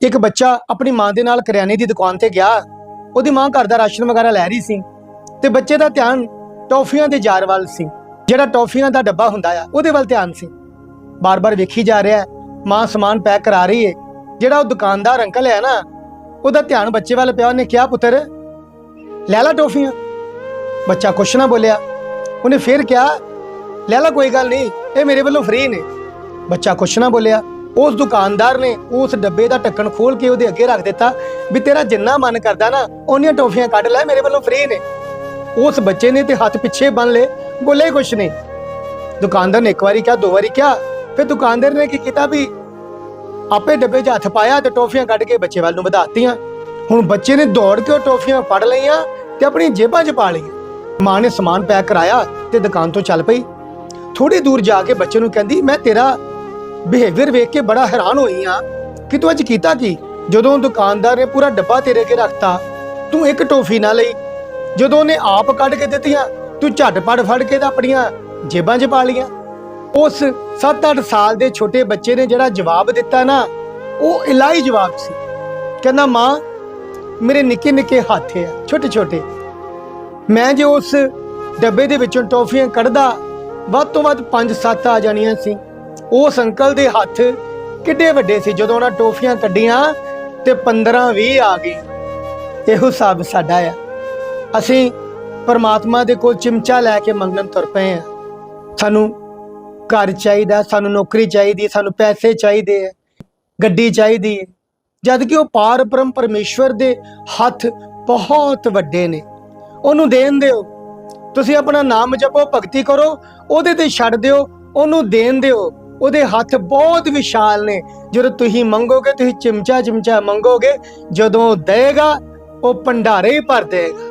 ਇੱਕ ਬੱਚਾ ਆਪਣੀ ਮਾਂ ਦੇ ਨਾਲ ਕਰਿਆਨੇ ਦੀ ਦੁਕਾਨ ਤੇ ਗਿਆ। ਉਹਦੀ ਮਾਂ ਘਰ ਦਾ ਰਾਸ਼ਨ ਵਗੈਰਾ ਲੈ ਰਹੀ ਸੀ ਤੇ ਬੱਚੇ ਦਾ ਧਿਆਨ ਟੌਫੀਆਂ ਦੇ ਜਾਰ ਵੱਲ ਸੀ। ਜਿਹੜਾ ਟੌਫੀਆਂ ਦਾ ਡੱਬਾ ਹੁੰਦਾ ਆ, ਉਹਦੇ ਵੱਲ ਧਿਆਨ ਸੀ। ਬਾਰ-ਬਾਰ ਵੇਖੀ ਜਾ ਰਿਹਾ ਮਾਂ ਸਮਾਨ ਪੈਕ ਕਰਾ ਰਹੀ ਹੈ ਜਿਹੜਾ ਉਹ ਦੁਕਾਨਦਾਰ ਅੰਕਲ ਹੈ ਨਾ, ਉਹਦਾ ਧਿਆਨ ਬੱਚੇ ਵੱਲ ਪਿਆ। ਉਹਨੇ ਕਿਹਾ, ਪੁੱਤਰ, ਲੈ ਲਾ ਟੌਫੀਆਂ। ਬੱਚਾ ਕੁਛ ਨਾ ਬੋਲਿਆ। ਉਹਨੇ ਫੇਰ ਕਿਹਾ, ਲੈ ਲਾ, ਕੋਈ ਗੱਲ ਨਹੀਂ, ਇਹ ਮੇਰੇ ਵੱਲੋਂ ਫ੍ਰੀ ਨੇ। ਬੱਚਾ ਕੁਛ ਨਾ ਬੋਲਿਆ। ਉਸ ਦੁਕਾਨਦਾਰ ਨੇ ਉਸ ਡੱਬੇ ਦਾ ਢੱਕਣ ਖੋਲ ਕੇ ਉਹਦੇ ਅੱਗੇ ਰੱਖ ਦਿੱਤਾ ਵੀ ਤੇਰਾ ਜਿੰਨਾ ਮਨ ਕਰਦਾ ਨਾ, ਉਹਨੀਆਂ ਟੌਫੀਆਂ ਕੱਢ ਲੈ, ਮੇਰੇ ਵੱਲੋਂ ਫ੍ਰੀ ਨੇ। ਉਸ ਬੱਚੇ ਨੇ ਤੇ ਹੱਥ ਪਿੱਛੇ ਬੰਨ ਲਏ, ਬੋਲੇ, ਕੁਛ ਨਹੀਂ। ਦੁਕਾਨਦਾਰ ਨੇ ਇੱਕ ਵਾਰੀ ਕਿਹਾ, ਦੋ ਵਾਰੀ ਕਿਹਾ। ਫਿਰ ਦੁਕਾਨਦਾਰ ਨੇ ਕੀ ਕੀਤਾ ਵੀ ਆਪੇ ਡੱਬੇ 'ਚ ਹੱਥ ਪਾਇਆ ਤੇ ਟੋਫੀਆਂ ਕੱਢ ਕੇ ਬੱਚੇ ਵੱਲ ਨੂੰ ਵਧਾਤੀਆਂ ਹੁਣ ਬੱਚੇ ਨੇ ਦੌੜ ਕੇ ਉਹ ਟੋਫੀਆਂ ਫੜ ਲਈਆਂ ਤੇ ਆਪਣੀਆਂ ਜੇਬਾਂ 'ਚ ਪਾ ਲਈਆਂ। ਮਾਂ ਨੇ ਸਮਾਨ ਪੈਕ ਕਰਾਇਆ ਤੇ ਦੁਕਾਨ ਤੋਂ ਚੱਲ ਪਈ। ਥੋੜੀ ਦੂਰ ਜਾ ਕੇ ਬੱਚੇ ਨੂੰ ਕਹਿੰਦੀ, ਮੈਂ ਤੇਰਾ ਬਿਹੇਵੀਅਰ ਵੇਖ ਕੇ ਬੜਾ ਹੈਰਾਨ ਹੋਈ ਆ ਕਿ ਤੂੰ ਅੱਜ ਕੀਤਾ ਕੀ? ਜਦੋਂ ਦੁਕਾਨਦਾਰ ਨੇ ਪੂਰਾ ਡੱਬਾ ਤੇਰੇ ਕੇ ਰੱਖਤਾ, ਤੂੰ ਇੱਕ ਟੋਫੀ ਨਾ ਲਈ। ਜਦੋਂ ਉਹਨੇ ਆਪ ਕੱਢ ਕੇ ਦਿੱਤੀਆਂ, ਤੂੰ ਝਟਪਟ ਫੜ ਕੇ ਤਾਂ ਆਪਣੀਆਂ ਜੇਬਾਂ 'ਚ ਪਾ ਲਈਆਂ। ਉਸ 7-8 ਸਾਲ ਦੇ ਛੋਟੇ ਬੱਚੇ ਨੇ ਜਿਹੜਾ ਜਵਾਬ ਦਿੱਤਾ ਨਾ, ਉਹ ਇਲਾਈ ਜਵਾਬ ਸੀ। ਕਹਿੰਦਾ, ਮਾਂ, ਮੇਰੇ ਨਿੱਕੇ ਨਿੱਕੇ ਹੱਥ ਆ ਛੋਟੇ ਛੋਟੇ ਮੈਂ ਜੇ ਉਸ ਡੱਬੇ ਦੇ ਵਿੱਚੋਂ ਟੌਫੀਆਂ ਕੱਢਦਾ, ਵੱਧ ਤੋਂ ਵੱਧ 5-7 ਆ ਜਾਣੀਆਂ ਸੀ। ਉਸ ਅੰਕਲ ਦੇ ਹੱਥ ਕਿੱਡੇ ਵੱਡੇ ਸੀ ਜਦੋਂ ਉਹਨਾਂ ਟੋਫੀਆਂ ਕੱਢੀਆਂ ਤੇ 15-20 ਆ ਗਈ। ਇਹੋ ਹਿਸਾਬ ਸਾਡਾ ਆ। ਅਸੀਂ ਪਰਮਾਤਮਾ ਦੇ ਕੋਲ ਚਿਮਚਾ ਲੈ ਕੇ ਮੰਗਣ ਤੁਰ ਪਏ ਆ। ਸਾਨੂੰ ਘਰ ਚਾਹੀਦਾ, ਸਾਨੂੰ ਨੌਕਰੀ ਚਾਹੀਦੀ, ਸਾਨੂੰ ਪੈਸੇ ਚਾਹੀਦੇ ਆ, ਗੱਡੀ ਚਾਹੀਦੀ ਹੈ ਜਦ ਕਿ ਉਹ ਪਾਰ ਬ੍ਰਹਮ ਪਰਮੇਸ਼ਵਰ ਦੇ ਹੱਥ ਬਹੁਤ ਵੱਡੇ ਨੇ। ਉਹਨੂੰ ਦੇਣ ਦਿਓ। ਤੁਸੀਂ ਆਪਣਾ ਨਾਮ ਜਪੋ, ਭਗਤੀ ਕਰੋ, ਉਹਦੇ ਤੇ ਛੱਡ ਦਿਓ, ਉਹਨੂੰ ਦੇਣ ਦਿਓ। ਉਹਦੇ ਹੱਥ ਬਹੁਤ ਵਿਸ਼ਾਲ ਨੇ। ਜਦੋਂ ਤੁਸੀਂ ਮੰਗੋਗੇ, ਤੁਸੀਂ ਚਿਮਚਾ ਚਿਮਚਾ ਮੰਗੋਗੇ, ਜਦੋਂ ਉਹ ਦੇਗਾ ਉਹ ਭੰਡਾਰੇ ਹੀ ਭਰ ਦੇਗਾ